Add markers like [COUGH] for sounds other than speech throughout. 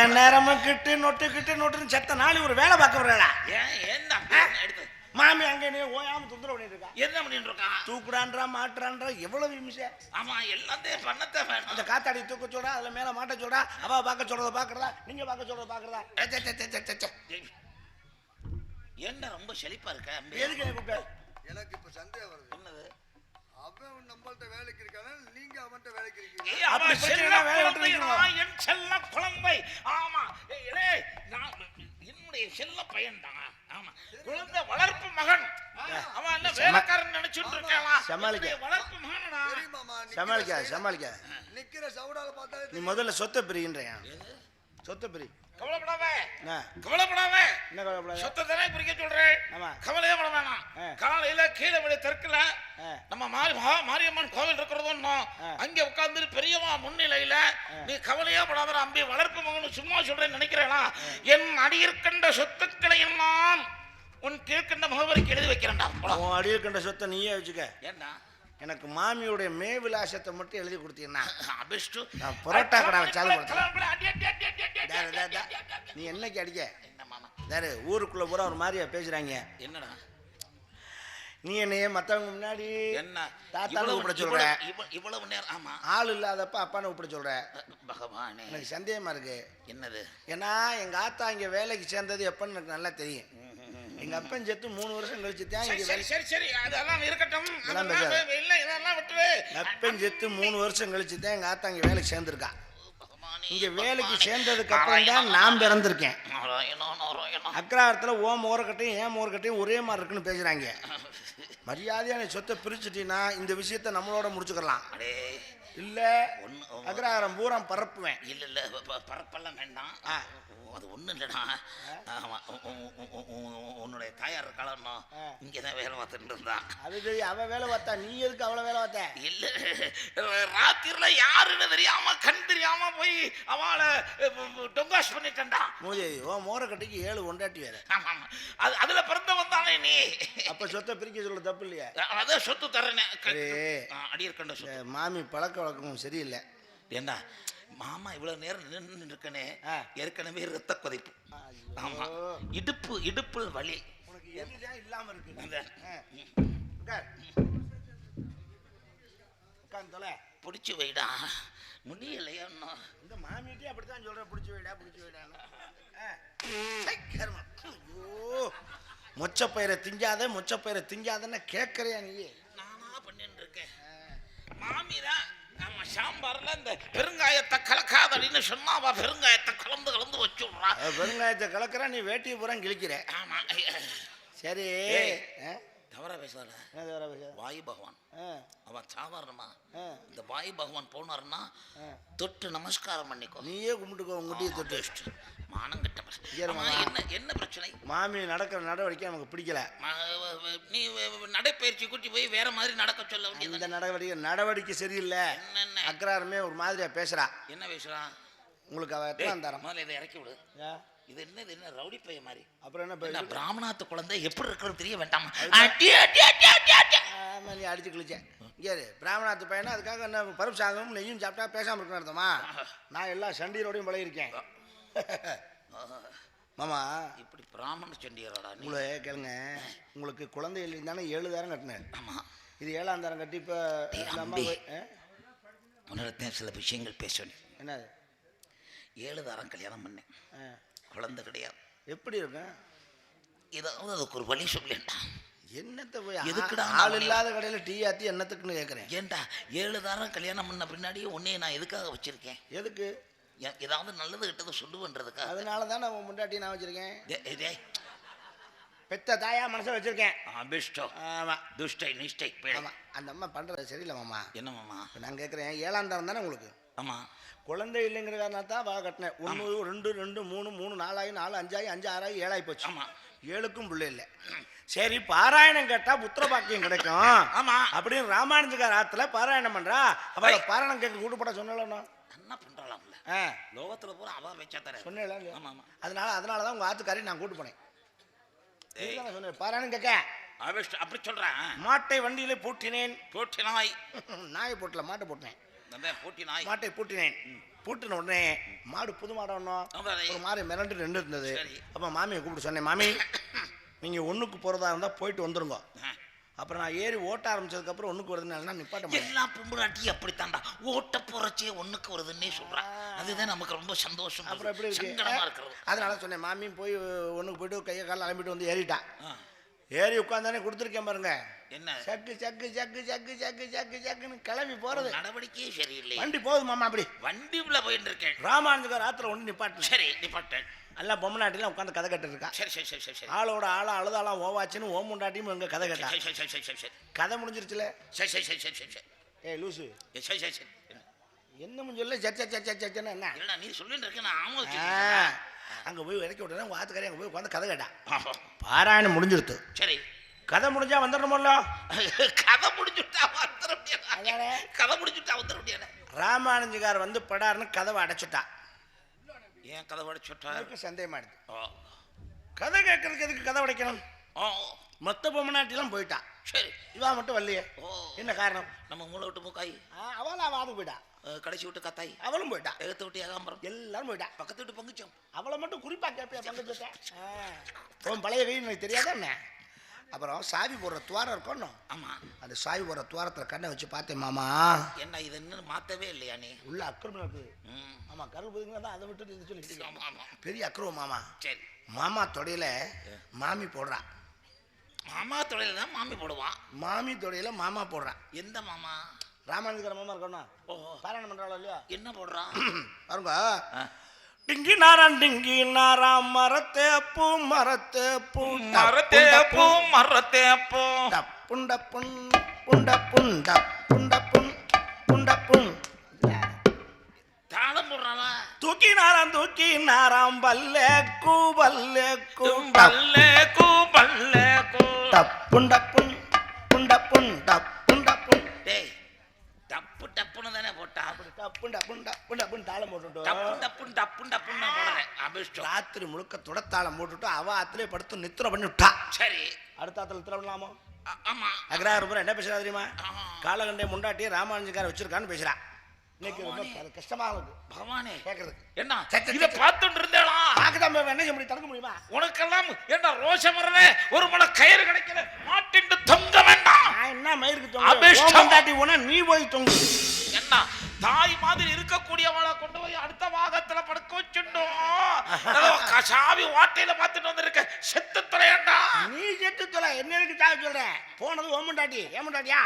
எந்த நேரமும் கிட்டு நொட்டு கிட்டு நொட்டுன்னு செத்த நாளை ஒரு வேலை பார்க்க வரலா ஏன் என்ன எடுத்து. மாமி அங்க நீ ஓயாம தொந்தரவு பண்ணிட்டு இருக்கா என்ன பண்ணிட்டு இருக்கான் தூக்குடான்றா மாட்டுறான்றா எவ்வளவு நிமிஷம் ஆமா எல்லாத்தையும் பண்ணத்தை அந்த வேணும் காத்தாடி தூக்க சொல்றா அதுல மேல மாட்ட சொல்றா அவ பார்க்க சொல்றத பாக்குறதா நீங்க பார்க்க சொல்றத பாக்குறதா ஏ, சே, சே, சே, சே, சே. என்ன ரொம்ப செழிப்பா இருக்க? எதுக்கு எனக்கு இப்ப சந்தேகம் வருது. என்னது? அவன் நம்மள்ட்ட வேலைக்கு இருக்கானா? நீங்க அவன்கிட்ட வேலைக்கு இருக்கீங்க அப்படி செல்ல குழந்தை. நான் என் செல்ல குழந்தை. ஆமா. நான் என்னுடைய செல்ல பையன் தான் ஆமா. குழந்தை வளர்ப்பு மகன். அவன் என்ன வேலைக்காரன் நினைச்சுட்டு இருக்கான் சமாளிக்க. வளர்ப்பு மகனடா. சமாளிக்க சமாளிக்க. நிக்கிற சவுடால பார்த்தாலே நீ. முதல்ல சொத்தை பிரின்றேன் சொத்தை பிரி. கவலைப்படாத என்ன? கவலைப்படாத என்ன கவலைப்படாத? சொத்தை தானே பிரிக்க சொல்றேன். கவலையே பட வேணாம். காலையில கீழே விட தெற்குல. நம்ம மாரி மாரியம்மன் கோவில் இருக்கிறதும் ஆ. அங்க உட்கார்ந்து பெரியவா முன்னிலையில நீ கவலையே படாத அம்பி வளர்ப்பு மகன் சும்மா சொல்றேன்னு நினைக்கிறேனா? என் அடியிருக்கின்ற சொத்துக்களை எல்லாம் உன் கீழ்கண்ட முகவரிக்கு எழுதி வைக்கிறேன்டா. உன் சொத்தை நீயே வச்சுக்க. ஏன்னா எனக்கு மாமியோடைய மே விலாசத்தை மட்டும் எழுதி கொடுத்தீங்கன்னா நான் பரோட்டா கடை வச்சாலும். நீ என்னைக்கு அடிக்க? தாரு ஊருக்குள்ள பூரா ஒரு மாதிரியா பேசுறாங்க. என்னடா? நீ என்னைய மத்தவங்க முன்னாடி என்ன? இவ்வளவு- கூப்பிட சொல்ற. இவ்வளவு- நேரம் ஆமா. ஆள் இல்லாதப்ப அப்பான்னு கூப்பிட சொல்ற. பகவானே. எனக்கு சந்தேகமா இருக்கு. என்னது? ஏன்னா எங்க ஆத்தா இங்க வேலைக்கு சேர்ந்தது எப்பன்னு எனக்கு நல்லா தெரியும். எங்க அப்பன் செத்து மூணு வருஷம் கழிச்சு தான் இங்க சரி சரி சரி. அதெல்லாம் இருக்கட்டும். அதெல்லாம். இல்ல இதெல்லாம் விட்டுரு. அப்பன் செத்து மூணு வருஷம் கழிச்சு தான் எங்க ஆத்தா இங்க வேலைக்கு சேர்ந்திருக்கா. இங்க வேலைக்கு. சேர்ந்ததுக்கு அப்புறம் தான் நான் பிறந்திருக்கேன். அக்ராரத்துல ஓ மோரக்கட்டையும் ஏன் மோரக்கட்டையும் ஒரே மாதிரி இருக்குன்னு பேசுறாங்க. மரியாதையா நீ சொத்தை பிரிச்சுட்டீங்கன்னா இந்த விஷயத்த நம்மளோட முடிச்சுக்கலாம் இல்ல அக்ராரம் பூரா பரப்புவேன். இல்ல இல்ல பரப்பெல்லாம் வேண்டாம். அது ஒண்ணும் இல்லடா. ஆமா உன்னுடைய தாயார் இருக்காளோ ஆ. இங்கதான் வேலை பார்த்துட்டு இருந்தான் அது சரி அவ வேலை பார்த்தா நீ எதுக்கு அவளை வேலை பார்த்த? இல்ல ராத்திரில யாருன்னு தெரியாம கண் தெரியாம போய் அவளை டொங்காஷ் பண்ணிட்டா மூதேவி ஓ மோரக்கட்டைக்கு ஏழு கொண்டாட்டி வேற. ஆமா ஆமா. அது அதுல பிறந்த வந்தானே நீ. அப்ப சொத்தை பிரிக்க சொல்ல தப்பு இல்லையா? அதான் சொத்து தரேனே சரி. அடி இருக்கண்ட இந்த சொத்து. மாமி பழக்க வழக்கமும் சரியில்லை. ஏண்டா? மாமா இவ்வளவு நேரம் நின்று இருக்கனே. ஏற்கனவே ரத்த கொதிப்பு. ஆமா. இடுப்பு இடுப்பில் வலி. உனக்கு எதுதான் இல்லாம இருக்கு. பிடிச்சி வைடா. முடியலையா இன்னும். இந்த மாமிகிட்டே அப்படித்தான் சொல்றேன் பிடிச்சி வைடா பிடிச்சி கருமம். ஐயோ. மொச்சப்பயிரை திங்காத மொச்சப்பயிரை திங்காதன்னு கேட்கறியா நீ நானா பண்ணிட்டு இருக்கேன். மாமிதான் சாம்பார்ல இந்த பெருங்காயத்தை கலக்காதடின்னு சொன்னா அவ பெருங்காயத்தை கலந்து கலந்து வச்சு விட்றா அவ பெருங்காயத்தை கலக்கிற நீ வேட்டியை பூரா கிழிக்கிற. ஆமா. சரி? தவறா பேசாத? வாயு பகவான். அவன் சாதாரணமா ஆ, இந்த வாயு பகவான் போனாருன்னா. தொட்டு நமஸ்காரம் பண்ணிக்கோ. நீயே கும்பிட்டுக்கோ உங்ககிட்டயே தொட்டு. மானம் கெட்ட. என்ன என்ன பிரச்சனை? மாமி நடக்கிற நடவடிக்கை நமக்கு பிடிக்கல. நீ நடைப்பயிற்சி கூட்டி போய் வேற மாதிரி நடக்க சொல்ல இந்த நடவடிக்கை நடவடிக்கை சரியில்லை. அக்ராரமே ஒரு மாதிரியா பேசுறா. என்ன பேசுறான் உங்களுக்கு அவ டேய், எத்தனை தரம்? முதல்ல இதை இறக்கி விடு. இது என்ன இது என்ன ரவுடி பைய மாதிரி? அப்புறம் என்ன பேச பிராமணாத்து குழந்தை எப்படி இருக்கிறது தெரிய வேண்டாமா. அடி அடி அடி அடி அடி நீ அடிச்சு கிழிச்சேன். இங்கே பிராமணாத்து பையனா அதுக்காக என்ன பருப்பு சாதமும் நெய்யும் சாப்பிட்டா பேசாம இருக்கணும் அர்த்தமா? நான் எல்லா சண்டீரோடையும் பழகிருக்கேன் மாமா இப்படி பிராமண சண்டியராடா உங்களை கேளுங்க. உங்களுக்கு குழந்தை இல்லைன்னு ஏழு தாரம் கட்டினேன். ஆமா. இது ஏழாம் தாரம் கட்டி இப்போ? உன்னிடத்தையும் சில விஷயங்கள் பேசணும் என்னது? ஏழு தாரம் கல்யாணம் பண்ணேன். குழந்தை கிடையாது. எப்படி இருக்கும் ஏதாவது அதுக்கு ஒரு வழி சொல்லேன்டா. என்னத்தை போய் எதுக்குடா ஆள் இல்லாத கடையில் டீ ஆத்தி என்னத்துக்குன்னு கேட்குறேன் ஏன்டா ஏழு தாரம் கல்யாணம் பண்ண பின்னாடியே உன்னைய நான் எதுக்காக வச்சிருக்கேன்? எதுக்கு? ஏதாவது நல்லது கெட்டது சொல்லுவேன்றதுக்காக. அதனால தான் நான் முண்டாட்டி நான் வச்சிருக்கேன். பெத்த தாயா மனசை வச்சிருக்கேன். அபிஷ்டோ ஆமா. துஷ்டை நிஷ்டை பிழை. ஆமா. அந்த அம்மா பண்றது சரியில்லை மாமா. என்ன மாமா? நான் கேட்குறேன் ஏழாம் தரம் தானே உங்களுக்கு? ஆமா. குழந்தை இல்லைங்கிற காரணம் தான் வா கட்டினேன். ஒன்று ரெண்டு ரெண்டு மூணு மூணு நாலாயி நாலு அஞ்சாயி அஞ்சு ஆறாயி ஏழாயி போச்சு ஆமா. ஏழுக்கும் பிள்ளை இல்லை. சரி பாராயணம் கேட்டா புத்திர பாக்கியம் கிடைக்கும். ஆமா. அப்படின்னு ராமானுஜகார் ஆத்துல பாராயணம் பண்றா. அவளை பாராயணம் கேட்க கூட்டுப்பட சொன்னல என்ன பண்றாளாம்ல? ஆ. லோகத்துல பூரா அவ வச்சா தர சொன்னேன் ஆமா ஆமா. அதனால அதனால தான் உங்க ஆத்துக்காரி நான் கூட்டு போனேன். சொன்னேன் பாராயணம் கேட்க. அப்படி சொல்றேன் மாட்டை வண்டியிலே பூட்டினேன். போட்டி [LAUGHS] நாய் போட்டல மாட்டை போட்டேன். அந்த போட்டி நாய் மாட்டை பூட்டினேன். பூட்டின உடனே மாடு புது மாடு ஒன்றும் அதானே. ஒரு மாதிரி மிரண்டு ரெண்டு இருந்தது. அப்போ மாமியை கூப்பிட்டு சொன்னேன் மாமி நீங்கள் ஒன்றுக்கு போகிறதா இருந்தால் போயிட்டு வந்துருங்க. அப்புறம் நான் ஏறி ஓட்ட ஆரம்பிச்சதுக்கப்புறம் ஒன்றுக்கு வருதுனால நிப்பாட்ட எல்லா பொம்பளாட்டியும் அப்படித்தான்டா. ஓட்ட போறச்சே ஒண்ணுக்கு வருதுன்னே சொல்றான் அதுதான் நமக்கு ரொம்ப சந்தோஷம். அப்புறம் எப்படி இருக்கு? அதனால சொன்னேன் மாமி போய் ஒன்றுக்கு போயிட்டு கையை காலில் அலம்பிட்டு வந்து ஏறிட்டா. ஆ, ஏறி உட்காந்தானே கொடுத்துருக்கேன் பாருங்க என்ன சக்கு சக்கு சக்கு சக்கு சக்கு சக்கு சக்குன்னு கிளம்பி போகிறது நடவடிக்கையே சரியில்லை வண்டி போகுது மாமா அப்படி வண்டி உள்ள போயிட்டு இருக்கேன் ராமானுஜர் ராத்திர ஒன்று நிப்பாட்டினேன் சரி நிப்பாட்டேன் எல்லாம் பொம்மநாட்டிலாம் உட்காந்து கதை கட்டு இருக்கா சரி சரி சரி சரி ஆளோட ஆளா அழுதாலாம் ஓவாச்சுன்னு ஓமுண்டாட்டியும் எங்க கதை கேட்டா சரி சரி சரி சரி கதை முடிஞ்சிருச்சுல சரி சரி சரி சரி சரி ஏய் லூசு சரி சரி சரி என்ன? முடிஞ்சல சச்ச சச்ச சச்சன்னு என்ன நீ சொல்லிட்டு இருக்க நான் ஆமா ஆ, வச்சுக்கிட்டேன். அங்க போய் இறக்கி விட்டேன் உங்க ஆத்துக்காரி அங்க போய் உட்காந்து கதை கேட்டா. ஆஹா. பாராயணம் முடிஞ்சிருத்து. சரி. கதை முடிஞ்சா வந்துடணுமல்ல கதை முடிச்சுட்டா வந்துட முடியாது. கதை முடிச்சுட்டா வந்துட முடியாது? ராமானுஜகார் வந்து படாருன்னு கதவை அடைச்சிட்டா. ஏன் கதை படிச்சுட்டா எனக்கு சந்தேகமாயிடுது. ஓ கதை கேட்கறதுக்கு எதுக்கு கதை உடைக்கணும்? ஓ மொத்த பொம்மநாட்டிலாம் போயிட்டா. சரி. இவா மட்டும் வரலையே. என்ன காரணம்? நம்ம மூளை விட்டு மூக்காய். ஆ, அவளும் வாது போயிட்டா. அஹ், கடைசி விட்டு கத்தாய் அவளும் போயிட்டா எகத்து விட்டு ஏகாம்பரம் எல்லாரும் போயிட்டா பக்கத்து விட்டு பங்குச்சோம் அவளை மட்டும் குறிப்பா கேட்பியா பங்குச்சத்தை உன் பழைய கை எனக்கு தெரியாதா என்ன அப்புறம் சாவி போடுற துவாரம் இருக்கணும் ஆமா அந்த சாவி போடுற துவாரத்துல கண்ணை வச்சு பார்த்தேன் மாமா என்ன இது இன்னும் மாத்தவே இல்லையா நீ உள்ள அக்கிரமம் இருக்குது ம். ஆமா கருப்புதுங்க தான் அதை விட்டு இது சொல்லி ஆமா ஆமா பெரிய அக்கிரமம் மாமா சரி மாமா தொடையில மாமி போடுறா மாமா தொழில் தான் மாமி போடுவான் மாமி தொடையில மாமா போடுறா எந்த மாமா ராமானுஜர் மாமா இருக்கணும்? பாராயணம் பண்றாளோ இல்லையா? என்ன போடுறான் [CLEARS THROAT] பாருங்க. டிங்கி நாரான் டிங்கி நாராம் மரத்தே பூ மரத்தே பூ. மரத்தே பூ மரத்தே பூ. புண்ட புண் புண்ட புண்ட புண்ட புண் புண்ட புண். தாளம் தூக்கி நாராம் தூக்கி நாராம் பல்லே கூ பல்லே கூ. பல்லே கூ பல்லே கூ. புண்ட புண் டப்புன்னு தானே போட்டா? புண்ட புண்ட புண்ட புண் தாளம் போட்டுட்டோம். டப்பு டப்புன்னு டப்புன்னு டப்புன்னு போடுறேன். அபிஷ்டம். ராத்திரி முழுக்க துடத்தாளம் போட்டுட்டு அவ ஆத்திலே படுத்து நித்திர பண்ணி விட்டா சரி. அடுத்த ஆத்துல நித்திர பண்ணலாமோ? ஆமா. அக்ராரபுரம் என்ன பேசுறா தெரியுமா. காலகண்டே முண்டாட்டி ராமானுஜக்கார வச்சிருக்கான்னு பேசுறா. இன்னைக்கு கஷ்டமா இருக்கு. பகவானே. கேக்குறதுக்கு. என்ன? இத. பார்த்துட்டு இருந்தேளா? பார்க்கதான் என்ன முடியும்? தடுக்க முடியுமா? உனக்கெல்லாம் என்ன வரல ஒரு முளை கயிறு கிடைக்கல. மாட்டிண்டு தொங்க வேண்டாம். நான் என்ன மயிருக்கு அபிஷ்டம். தொங்க முண்டாட்டி போனா நீ போய் தொங்கு. என்ன தாய் மாதிரி இருக்கக்கூடியவளை கொண்டு போய் அடுத்த பாகத்துல படுக்க வச்சுட்டோம் ஏதோ க- சாவி வாட்டையில பார்த்துட்டு வந்திருக்க. செத்து துறையண்டா நீ செத்து தொலை. என்ன எதுக்கு தாவ சொல்ற? போனது ஓ முண்டாட்டி ஏன் முண்டாட்டியா?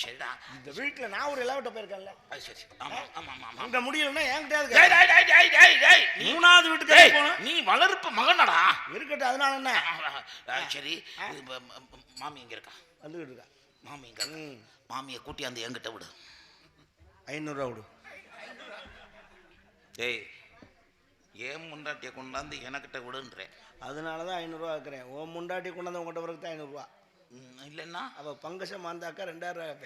சரிடா. இந்த வீட்டுல நான் ஒரு இளவட்ட போயிருக்கேன்ல. சரி. ஆமா ஆமா ஆமா அங்க முடியலன்னா என்கிட்ட இருக்கு மூணாவது வீட்டுக்கு நீ வளர்ப்பு மகனடா. இருக்கட்டும் அதனால என்ன? சரி. மாமி எங்க இருக்கா? வந்துகிட்டு இருக்கா. மாமி எங்க இருக்கா? மாமியை கூட்டி அந்த என்கிட்ட விடு. ஐநூறுரூவா விடு டேய் ஏன் முண்டாட்டியை கொண்டாந்து எனக்கிட்ட விடுன்றேன் அதனால தான் ஐநூறுரூவா இருக்கிறேன் ஓ முண்டாட்டி கொண்டாந்து உங்கள்கிட்ட பிறகு தான் ஐநூறுரூவா இல்லைன்னா? அவள் பங்கசம் மாந்தாக்கா ரெண்டாயிரம்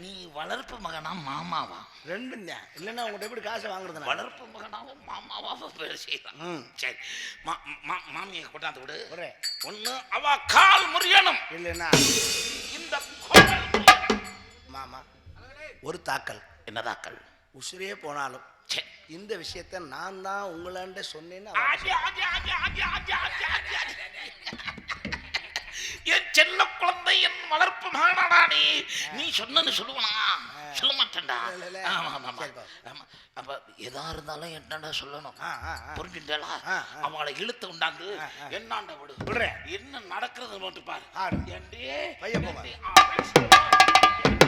நீ வளர்ப்பு மகனா மாமாவா? ரெண்டும் தான். இல்லைன்னா உங்கள்கிட்ட எப்படி காசை வாங்குறது வளர்ப்பு மகனாவும் மாமாவாவும் பேர் செய்யலாம் ம். சரி மா- மாமியை கொண்டாந்து விடு. ஒரே. ஒண்ணு அவ கால் முறியணும். இல்லைன்னா? இந்த. மாமா. ஒரு தாக்கல். என்னதாக்கள் உசிரே போனாலும் இந்த விஷயத்த நான் தான் உங்களாண்ட சொன்னேன்னு. என் செல்ல குழந்தை என் வளர்ப்பு மகனாடா நீ நீ சொன்னு சொல்லுவனா சொல்ல மாட்டேன்டா. அப்ப எதா இருந்தாலும் என்னடா சொல்லணும்? புரிஞ்சுட்டாளா. அவளை இழுத்து உண்டாந்து. என்னாண்ட விடு? என்ன நடக்கிறது மட்டும் பாரு.